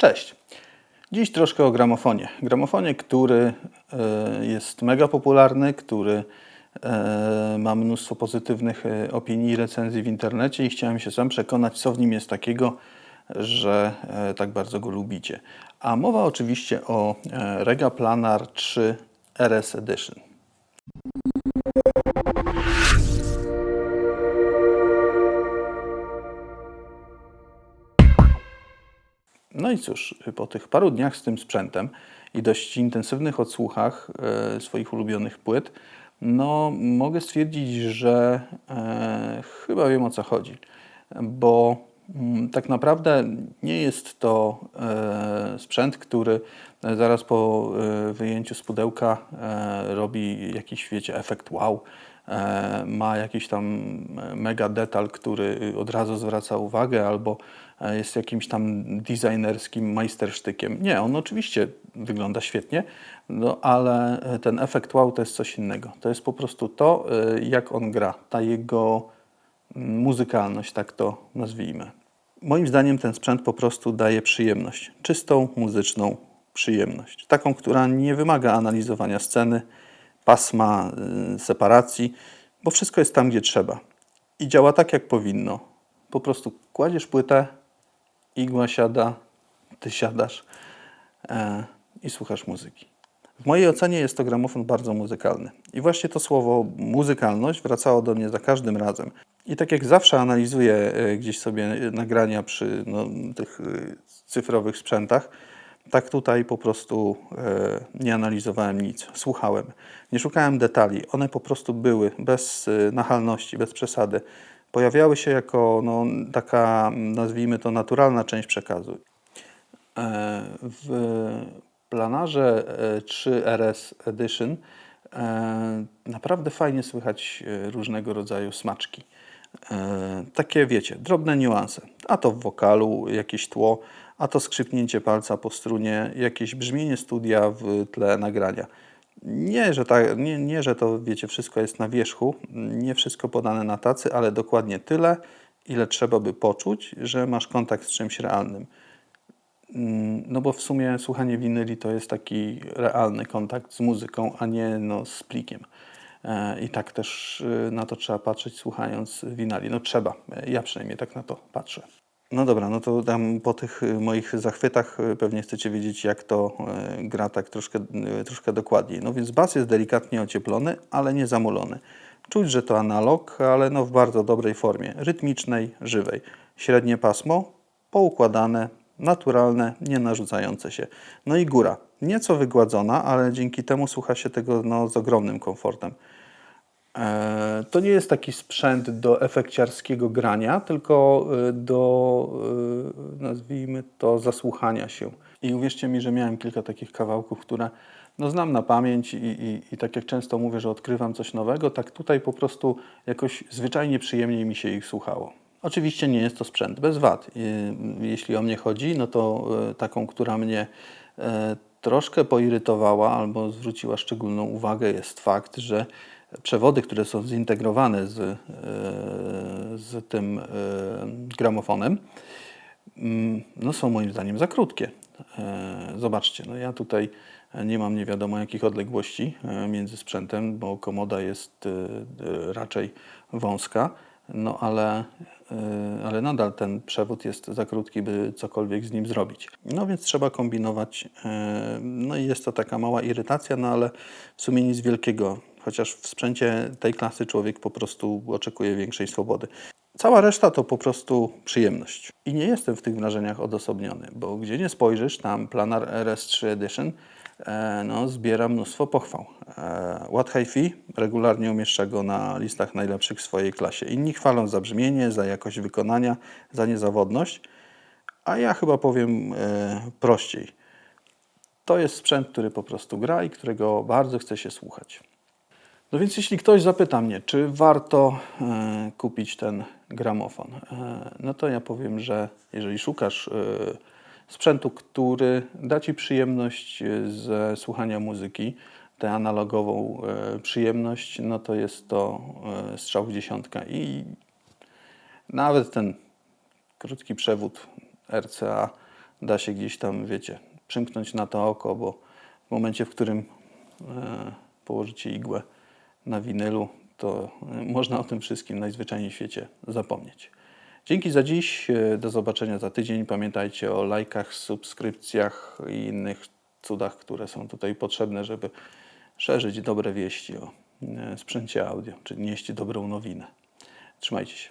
Cześć. Dziś troszkę o gramofonie. Gramofonie, który e, jest mega popularny, który e, ma mnóstwo pozytywnych e, opinii i recenzji w internecie i chciałem się sam przekonać, co w nim jest takiego, że tak bardzo go lubicie. A mowa oczywiście o Rega Planar 3 RS Edition. No i cóż, po tych paru dniach z tym sprzętem i dość intensywnych odsłuchach e, swoich ulubionych płyt, no mogę stwierdzić, że e, chyba wiem o co chodzi, bo tak naprawdę nie jest to e, sprzęt, który zaraz po e, wyjęciu z pudełka e, robi jakiś, wiecie, efekt wow, e, ma jakiś tam mega detal, który od razu zwraca uwagę, albo e, jest jakimś tam designerskim majstersztykiem. Nie, on oczywiście wygląda świetnie, no ale ten efekt wow to jest coś innego. To jest po prostu to, e, jak on gra, ta jego mm, muzykalność, tak to nazwijmy. Moim zdaniem ten sprzęt po prostu daje przyjemność, czystą muzyczną przyjemność. Taką, która nie wymaga analizowania sceny, pasma, y, separacji, bo wszystko jest tam, gdzie trzeba. I działa tak, jak powinno. Po prostu kładziesz płytę, igła siada, ty siadasz e, i słuchasz muzyki. W mojej ocenie jest to gramofon bardzo muzykalny. I właśnie to słowo muzykalność wracało do mnie za każdym razem. I tak jak zawsze analizuję e, gdzieś sobie nagrania przy no, tych e, cyfrowych sprzętach, tak tutaj po prostu e, nie analizowałem nic, słuchałem. Nie szukałem detali, one po prostu były bez nachalności, bez przesady. Pojawiały się jako no, taka, nazwijmy to, naturalna część przekazu. W planarze e, 3 RS Edition naprawdę fajnie słychać różnego rodzaju smaczki. E, Takie wiecie, drobne niuanse. A to w wokalu jakieś tło, a to skrzypnięcie palca po strunie, jakieś brzmienie studia w tle nagrania. Nie że, ta, nie, nie, że to wiecie, wszystko jest na wierzchu, nie wszystko podane na tacy, ale dokładnie tyle, ile trzeba by poczuć, że masz kontakt z czymś realnym. Mm, No bo w sumie słuchanie winyli to jest taki realny kontakt z muzyką, a nie no, z plikiem. E, I tak też y, na to trzeba patrzeć słuchając winali. No trzeba, E, ja przynajmniej tak na to patrzę. No dobra, no to tam po tych moich zachwytach pewnie chcecie wiedzieć, jak to gra tak troszkę, troszkę dokładniej. No więc bas jest delikatnie ocieplony, ale nie zamulony. Czuć, że to analog, ale no w bardzo dobrej formie, rytmicznej, żywej. Średnie pasmo, poukładane, naturalne, nie narzucające się. No i góra, nieco wygładzona, ale dzięki temu słucha się tego no, z ogromnym komfortem. E, To nie jest taki sprzęt do efekciarskiego grania, tylko e, do, e, nazwijmy to, zasłuchania się. I uwierzcie mi, że miałem kilka takich kawałków, które no, znam na pamięć i, i, i tak jak często mówię, że odkrywam coś nowego, tak tutaj po prostu jakoś zwyczajnie przyjemniej mi się ich słuchało. Oczywiście nie jest to sprzęt bez wad. I, Jeśli o mnie chodzi, no to taką, która mnie troszkę poirytowała albo zwróciła szczególną uwagę jest fakt, że przewody, które są zintegrowane z, e, z tym e, gramofonem, mm, no są moim zdaniem za krótkie. E, Zobaczcie, no ja tutaj nie mam nie wiadomo jakich odległości między sprzętem, bo komoda jest raczej wąska, no ale, ale nadal ten przewód jest za krótki, by cokolwiek z nim zrobić. No więc trzeba kombinować. e, No i jest to taka mała irytacja, no ale w sumie nic wielkiego, chociaż w sprzęcie tej klasy człowiek po prostu oczekuje większej swobody. Cała reszta to po prostu przyjemność. I nie jestem w tych wrażeniach odosobniony, bo gdzie nie spojrzysz, tam Planar RS3 Edition e, no, zbiera mnóstwo pochwał. E, What Hi-Fi regularnie umieszcza go na listach najlepszych w swojej klasie. Inni chwalą za brzmienie, za jakość wykonania, za niezawodność, a ja chyba powiem e, prościej. To jest sprzęt, który po prostu gra i którego bardzo chce się słuchać. No więc jeśli ktoś zapyta mnie, czy warto e, kupić ten gramofon, e, no to ja powiem, że jeżeli szukasz e, sprzętu, który da Ci przyjemność e, ze słuchania muzyki, tę analogową e, przyjemność, no to jest to e, strzał w dziesiątkę i nawet ten krótki przewód RCA da się gdzieś tam, wiecie, przymknąć na to oko, bo w momencie, w którym e, położycie igłę na winylu, to można o tym wszystkim najzwyczajniej w świecie zapomnieć. Dzięki za dziś. Do zobaczenia za tydzień. Pamiętajcie o lajkach, subskrypcjach i innych cudach, które są tutaj potrzebne, żeby szerzyć dobre wieści o e, sprzęcie audio, czy nieść dobrą nowinę. Trzymajcie się.